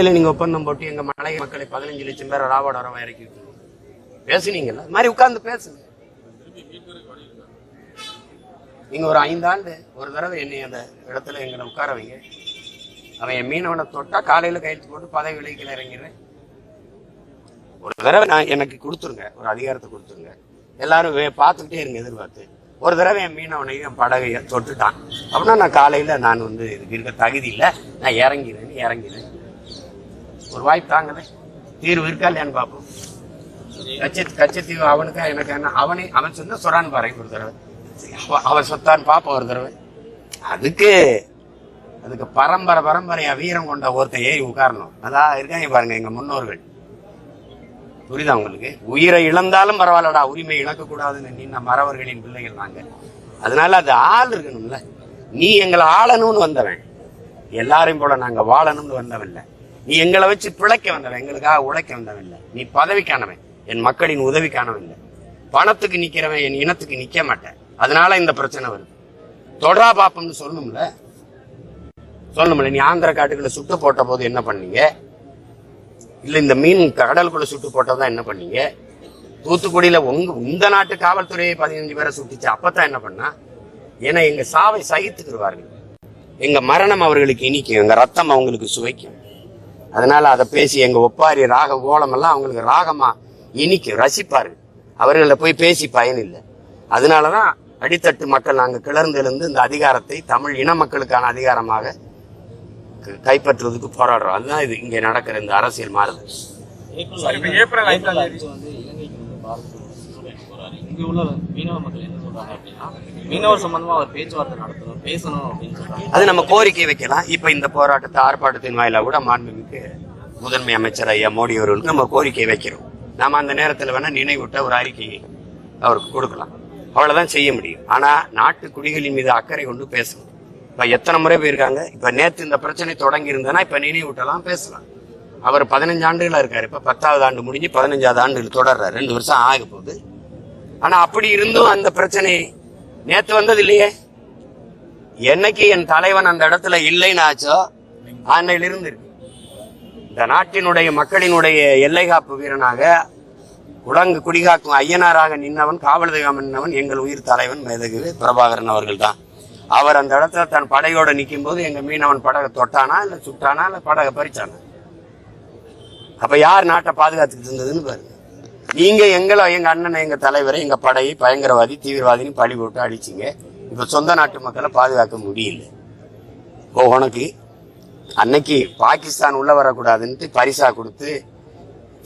இதில் நீங்க ஒப்பந்தம் போட்டு எங்க மலை மக்களை பதினஞ்சு லட்சம் பேரை ராவணரம் இறக்கி பேசுனீங்கல்ல? இது மாதிரி உட்கார்ந்து பேசுங்க. நீங்க ஒரு ஐந்தாண்டு ஒரு தடவை என்னை அந்த இடத்துல எங்களை உட்கார வைங்க. அவன் என் மீனவனை தொட்டா காலையில கையெழுத்து போட்டு பதவி விலைக்கில் இறங்கிடுறேன். ஒரு தடவை நான் எனக்கு கொடுத்துருங்க ஒரு அதிகாரத்தை கொடுத்துருங்க. எல்லாரும் வே- பார்த்துக்கிட்டே இருங்க எதிர்பார்த்து. ஒரு தடவை என் மீனவனையும் என் படகையை தொட்டுட்டான். அப்படின்னா நான் காலையில நான் வந்து இதுக்கு இருக்க தகுதி இல்லை. நான் இறங்கிறேன் இறங்கிறேன் ஒரு வாய்ப்பு தாங்கலே தீர்வு இருக்கா இல்லையான்னு பார்ப்போம். கச்ச கச்சத்தீவு அவனுக்கா எனக்கு என்ன? அவனே அவன் சொன்ன சொரான் பாறை ஒரு தடவை. அவன் சொத்தான் பார்ப்போம் ஒரு தடவை. அதுக்கு அதுக்கு பரம்பரை பரம்பரையா வீரம் கொண்ட ஒருத்தன் ஏறி உட்காரணும். அதான் இருக்காங்க பாருங்க எங்க முன்னோர்கள். புரியுதா உங்களுக்கு? உயிரை இழந்தாலும் பரவாயில்லடா உரிமை இழக்கக்கூடாதுன்னு நின்ன மறவர்களின் பிள்ளைகள் நாங்க. அதனால அது ஆள் இருக்கணும்ல. நீ எங்களை ஆளணும்னு வந்தவன். எல்லாரையும் போல நாங்க வாழணும்னு வந்தவன் நீ எங்களை வச்சு பிழைக்க வந்தவன் எங்களுக்காக உழைக்க வந்தவன் இல்லை நீ பதவிக்கானவன் என் மக்களின் உதவிக்கானவன் இல்லை பணத்துக்கு நிக்கிறவன் என் இனத்துக்கு நிக்க மாட்டேன். அதனால இந்த பிரச்சனை வருது. தொடரா பாப்பம்னு சொல்லணும்ல? சொல்லணும்ல? நீ ஆந்திர காட்டுக்குள்ள சுட்டு போட்ட போது என்ன பண்ணீங்க? இல்ல இந்த மீன் கடலுக்குள்ள சுட்டு போட்டதா என்ன பண்ணீங்க? தூத்துக்குடியில உங்க உங்க நாட்டு காவல்துறையை பதினஞ்சு பேரை சுட்டுச்சு. அப்பதான் என்ன பண்ணா? ஏன்னா எங்க சாவை சகித்துக்கிடுவார்கள் எங்க மரணம் அவர்களுக்கு இனிக்கும். எங்க ரத்தம் அவங்களுக்கு சுவைக்கும். அதனால அதை பேசி எங்க ஒப்பாரி ராக ஓலமெல்லாம் அவங்களுக்கு ராகமா இனிக்கும் ரசிப்பார். அவர்களை போய் பேசி பயனில்லை அதனால அதனாலதான் அடித்தட்டு மக்கள் நாங்கள் கிளர்ந்து எழுந்து இந்த அதிகாரத்தை தமிழ் இன மக்களுக்கான அதிகாரமாக க- கைப்பற்றுவதற்கு போராடுறோம். அதுதான் இது. இங்கே நடக்கிற இந்த அரசியல் மாறுதல். ஏப்ரல் ஐந்தாம் தேதி. சொல்றாரு. இங்க உள்ள மீனவ மக்கள் என்ன சொல்றாங்க அப்படின்னா மீனவர் சம்பந்தமா அவர் பேச்சுவார்த்தை நடத்தணும் பேசணும் அப்படின்னு சொல்றாங்க. அது நம்ம கோரிக்கை வைக்கலாம். இப்ப இந்த போராட்டத்தை ஆர்ப்பாட்டத்தின் வாயிலா கூட மாண்புமிகு முதன்மை அமைச்சர் ஐயா மோடி அவர்களுக்கு நம்ம கோரிக்கை வைக்கிறோம். நாம அந்த நேரத்துல வேணா நினைவூட்ட ஒரு அறிக்கையை அவருக்கு கொடுக்கலாம். அவ்வளவுதான் செய்ய முடியும். ஆனா நாட்டு குடிகளின் மீது அக்கறை கொண்டு பேசணும். இப்ப எத்தனை முறை போயிருக்காங்க? இப்ப நேற்று இந்த பிரச்சனை தொடங்கி இருந்ததுன்னா இப்ப நினைவூட்டலாம் பேசலாம். அவர் பதினஞ்சு ஆண்டுகளா இருக்காரு. இப்ப பத்தாவது ஆண்டு முடிஞ்சு பதினஞ்சாவது ஆண்டுகள் தொடர்றாரு. ரெண்டு வருஷம் ஆக போகுது. ஆனா அப்படி இருந்தும் அந்த பிரச்சனை நேத்து வந்தது இல்லையே என்னைக்கு என் தலைவன் அந்த இடத்துல இல்லைன்னு ஆச்சோ அன்னையிலிருந்து இருக்கு இந்த நாட்டினுடைய மக்களினுடைய எல்லை காப்பு வீரனாக குடங்கு குடிகாக்கும் ஐயனாராக நின்னவன் காவல் தெய்வம் நின்னவன் எங்கள் உயிர் தலைவன் மேதகு பிரபாகரன் அவர்கள் தான் அவர் அந்த இடத்துல தன் படையோட நிற்கும் போது எங்க மீனவன் படகை தொட்டானா இல்லை சுட்டானா இல்லை படகை பறிச்சானா? அப்ப யார் நாட்டை பாதுகாத்துக்கிட்டு இருந்ததுன்னு பாருங்க. நீங்க எங்களை எங்க அண்ணனை எங்க தலைவரை எங்க படையை பயங்கரவாதி தீவிரவாதின்னு பழி போட்டு அடிச்சிங்க. இப்ப சொந்த நாட்டு மக்களை பாதுகாக்க முடியல. ஓ உனக்கு அன்னைக்கு பாகிஸ்தான் உள்ள வரக்கூடாதுன்ட்டு பரிசா கொடுத்து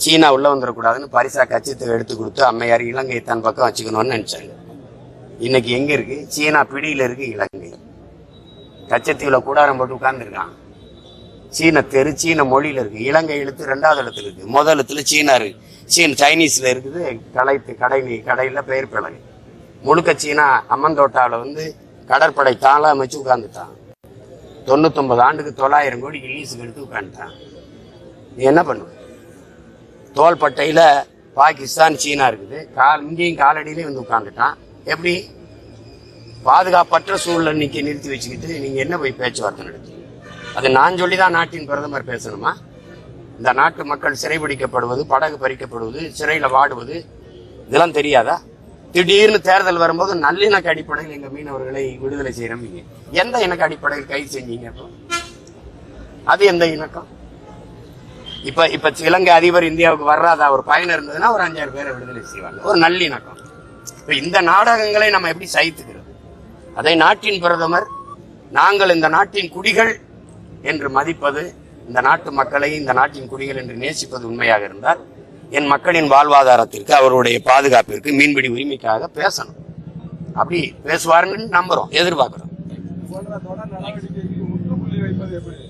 சீனா உள்ள வந்துடக்கூடாதுன்னு பரிசா கச்சியத்தை எடுத்து கொடுத்து அம்மையார் இலங்கை தன் பக்கம் வச்சுக்கணும்னு நினைச்சாங்க. இன்னைக்கு எங்க இருக்கு? சீனா பிடியில இருக்கு இலங்கை. கச்சத்தீவுல கூடாரம் போட்டு உட்கார்ந்துருக்கான் சீன தெரு சீன மொழியில் இருக்குது இலங்கை எழுத்து ரெண்டாவது இடத்துல இருக்குது முதல் எழுத்துல சீனா இருக்கு. சீன சைனீஸில் இருக்குது. கலைத்து கடை கடையில் பெயர் பிழகு முழுக்க சீனா அம்மந்தோட்டாவில் வந்து கடற்படை தாளாக அமைச்சு உட்காந்துட்டான் தொண்ணூத்தொம்பது ஆண்டுக்கு தொள்ளாயிரம் கோடி இலீஸுக்கு எடுத்து உட்காந்துட்டான் நீ என்ன பண்ணுவ? தோள்பட்டையில் பாகிஸ்தான் சீனா இருக்குது. கால் இங்கேயும் காலடியிலையும் வந்து உட்காந்துட்டான் எப்படி? பாதுகாப்பற்ற சூழலை நிற்க நிறுத்தி வச்சுக்கிட்டு நீங்கள் என்ன போய் பேச்சுவார்த்தை நடத்தி? அது நான் சொல்லி தான் நாட்டின் பிரதமர் பேசணுமா? இந்த நாட்டு மக்கள் சிறைபிடிக்கப்படுவது படகு பறிக்கப்படுவது சிறையில் வாடுவது இதெல்லாம் தெரியாதா? திடீர்னு தேர்தல் வரும்போது நல்லிணக்க அடிப்படையில் எங்கள் மீனவர்களை விடுதலை செய்கிறோம் எந்த இணக்க அடிப்படையில் கைது செஞ்சீங்க அது எந்த இணக்கம்? இப்ப இப்ப இலங்கை அதிபர் இந்தியாவுக்கு வர்றாத? ஒரு பயணம் இருந்ததுன்னா ஒரு அஞ்சாறு பேரை விடுதலை செய்வாங்க. ஒரு நல்லிணக்கம். இப்ப இந்த நாடகங்களை நம்ம எப்படி சகித்துக்கிறது? அதை நாட்டின் பிரதமர் நாங்கள் இந்த நாட்டின் குடிகள் என்று மதிப்பது இந்த நாட்டு மக்களை இந்த நாட்டின் குடிகள் என்று நேசிப்பது உண்மையாக இருந்தால் என் மக்களின் வாழ்வாதாரத்திற்கு அவருடைய பாதுகாப்பிற்கு மீன்பிடி உரிமைக்காக பேசணும். அப்படி பேசுவாருன்னு நம்புறோம் எதிர்பார்க்கிறோம்.